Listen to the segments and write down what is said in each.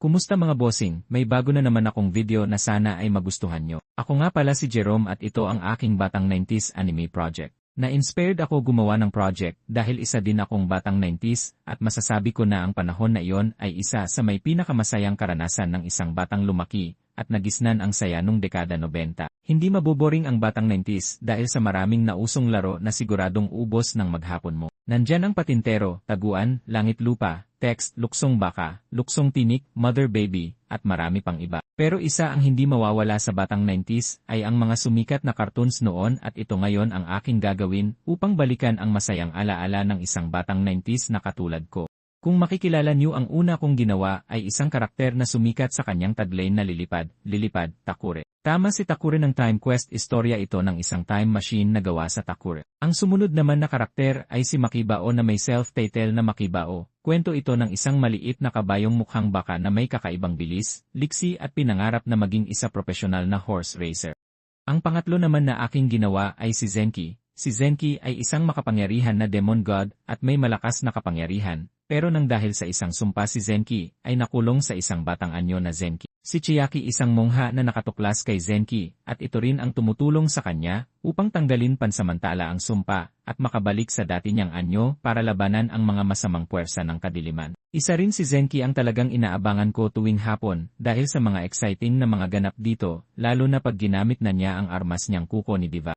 Kumusta mga bossing, may bago na naman akong video na sana ay magustuhan nyo. Ako nga pala si Jerome at ito ang aking batang 90s anime project. Na-inspired ako gumawa ng project dahil isa din akong batang 90s at masasabi ko na ang panahon na iyon ay isa sa may pinakamasayang karanasan ng isang batang lumaki at nagisnan ang saya nung dekada 90. Hindi maboboring ang batang 90s dahil sa maraming nausong laro na siguradong ubos ng maghapon mo. Nandyan ang patintero, taguan, langit lupa, text, luksong baka, luksong tinik, mother baby, at marami pang iba. Pero isa ang hindi mawawala sa batang 90s ay ang mga sumikat na cartoons noon at ito ngayon ang aking gagawin upang balikan ang masayang alaala ng isang batang 90s na katulad ko. Kung makikilala niyo ang una kong ginawa ay isang karakter na sumikat sa kanyang tagline na lilipad, lilipad, Takure. Tama si Takure ng Time Quest istorya ito ng isang time machine na gawa sa Takure. Ang sumunod naman na karakter ay si Makibao na may self-title na Makibao. Kwento ito ng isang maliit na kabayong mukhang baka na may kakaibang bilis, liksi at pinangarap na maging isa profesional na horse racer. Ang pangatlo naman na aking ginawa ay si Zenki. Si Zenki ay isang makapangyarihan na demon god at may malakas na kapangyarihan, pero nang dahil sa isang sumpa si Zenki, ay nakulong sa isang batang anyo na Zenki. Si Chiaki isang mongha na nakatuklas kay Zenki, at ito rin ang tumutulong sa kanya upang tanggalin pansamantala ang sumpa at makabalik sa dati niyang anyo para labanan ang mga masamang puwersa ng kadiliman. Isa rin si Zenki ang talagang inaabangan ko tuwing hapon dahil sa mga exciting na mga ganap dito, lalo na pag ginamit na niya ang armas niyang kuko ni Diva.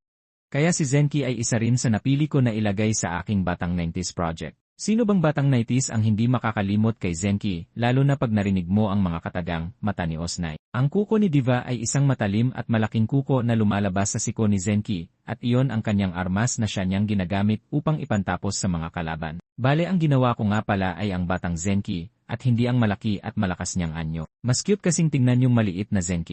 Kaya si Zenki ay isa rin sa napili ko na ilagay sa aking Batang 90s project. Sino bang batang 90s ang hindi makakalimot kay Zenki, lalo na pag narinig mo ang mga katagang, mata ni Osnay? Ang kuko ni Diva ay isang matalim at malaking kuko na lumalabas sa siko ni Zenki, at iyon ang kanyang armas na siya niyang ginagamit upang ipantapos sa mga kalaban. Bale ang ginawa ko nga pala ay ang batang Zenki, at hindi ang malaki at malakas niyang anyo. Mas cute kasing tingnan yung maliit na Zenki.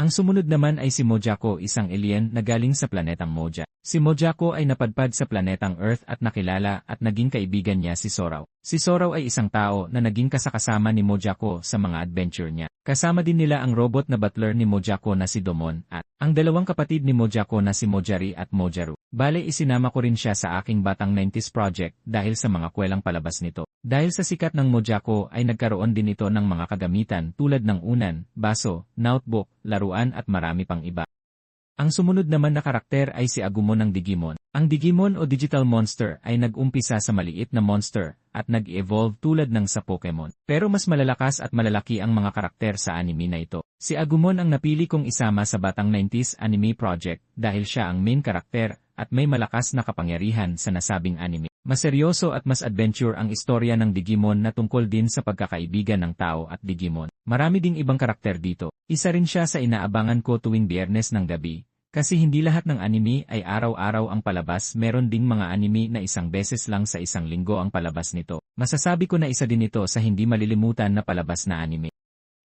Ang sumunod naman ay si Mojako isang alien na galing sa planetang Moja. Si Mojako ay napadpad sa planetang Earth at nakilala at naging kaibigan niya si Sorao. Si Sorao ay isang tao na naging kasakasama ni Mojako sa mga adventure niya. Kasama din nila ang robot na butler ni Mojako na si Domon at ang dalawang kapatid ni Mojako na si Mojari at Mojaru. Bale isinama ko rin siya sa aking Batang 90s project dahil sa mga kwelang palabas nito. Dahil sa sikat ng Mojako ay nagkaroon din ito ng mga kagamitan tulad ng unan, baso, notebook, laruan at marami pang iba. Ang sumunod naman na karakter ay si Agumon ng Digimon. Ang Digimon o Digital Monster ay nag-umpisa sa maliit na monster at nag-evolve tulad ng sa Pokemon. Pero mas malalakas at malalaki ang mga karakter sa anime na ito. Si Agumon ang napili kong isama sa Batang 90s Anime Project dahil siya ang main karakter at may malakas na kapangyarihan sa nasabing anime. Mas seryoso at mas adventure ang istorya ng Digimon na tungkol din sa pagkakaibigan ng tao at Digimon. Marami ding ibang karakter dito. Isa rin siya sa inaabangan ko tuwing biyernes ng gabi, kasi hindi lahat ng anime ay araw-araw ang palabas meron ding mga anime na isang beses lang sa isang linggo ang palabas nito. Masasabi ko na isa din ito sa hindi malilimutan na palabas na anime.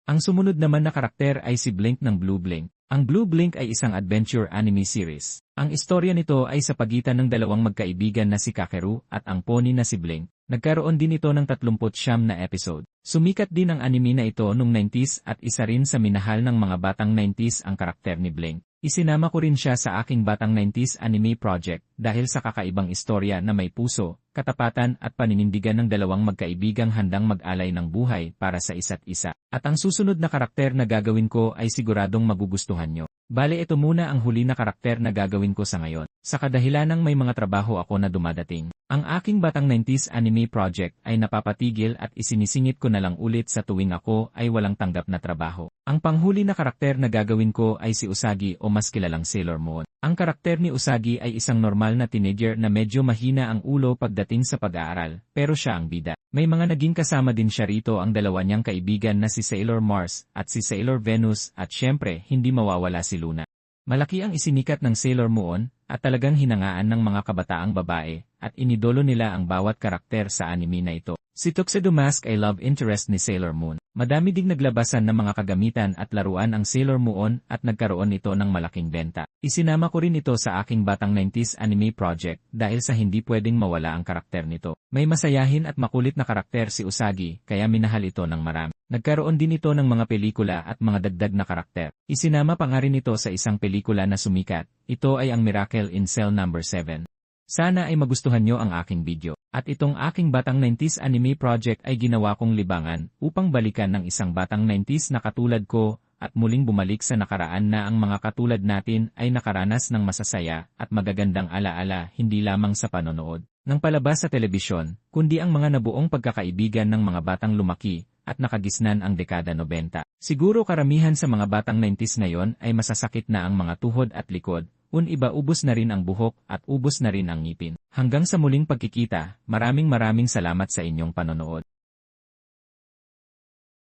Ang sumunod naman na karakter ay si Blink ng Blue Blink. Ang Blue Blink ay isang adventure anime series. Ang istorya nito ay sa pagitan ng dalawang magkaibigan na si Kakeru at ang pony na si Blink. Nagkaroon din ito ng 30 na episode. Sumikat din ang anime na ito noong 90s at isa rin sa minahal ng mga batang 90s ang karakter ni Blink. Isinama ko rin siya sa aking Batang 90s Anime Project dahil sa kakaibang istorya na may puso, katapatan at paninindigan ng dalawang magkaibigang handang mag-alay ng buhay para sa isa't isa. At ang susunod na karakter na gagawin ko ay siguradong magugustuhan nyo. Bale ito muna ang huli na karakter na gagawin ko sa ngayon. Sa kadahilanang may mga trabaho ako na dumadating. Ang aking Batang 90s Anime Project ay napapatigil at isinisingit ko na lang ulit sa tuwing ako ay walang tanggap na trabaho. Ang panghuli na karakter na gagawin ko ay si Usagi o mas kilalang Sailor Moon. Ang karakter ni Usagi ay isang normal na teenager na medyo mahina ang ulo pagdating sa pag-aaral, pero siya ang bida. May mga naging kasama din siya rito ang dalawa niyang kaibigan na si Sailor Mars at si Sailor Venus at syempre hindi mawawala si Luna. Malaki ang isinikat ng Sailor Moon at talagang hinangaan ng mga kabataang babae at inidolo nila ang bawat karakter sa anime na ito. Si Tuxedo Mask ay love interest ni Sailor Moon. Madami ding naglabasan ng mga kagamitan at laruan ang Sailor Moon at nagkaroon ito ng malaking benta. Isinama ko rin ito sa aking Batang 90s anime project dahil sa hindi pwedeng mawala ang karakter nito. May masayahin at makulit na karakter si Usagi kaya minahal ito ng marami. Nagkaroon din ito ng mga pelikula at mga dagdag na karakter. Isinama pa nga rin ito sa isang pelikula na sumikat. Ito ay ang Miracle in Cell No. 7. Sana ay magustuhan nyo ang aking video. At itong aking Batang 90s Anime Project ay ginawa kong libangan upang balikan ng isang Batang 90s na katulad ko at muling bumalik sa nakaraan na ang mga katulad natin ay nakaranas ng masasaya at magagandang alaala hindi lamang sa panonood ng palabas sa telebisyon, kundi ang mga nabuong pagkakaibigan ng mga batang lumaki at nakagisnan ang dekada 90. Siguro karamihan sa mga batang 90s ngayon ay masasakit na ang mga tuhod at likod, un iba ubos na rin ang buhok at ubos na rin ang ngipin. Hanggang sa muling pagkikita, maraming maraming salamat sa inyong panonood.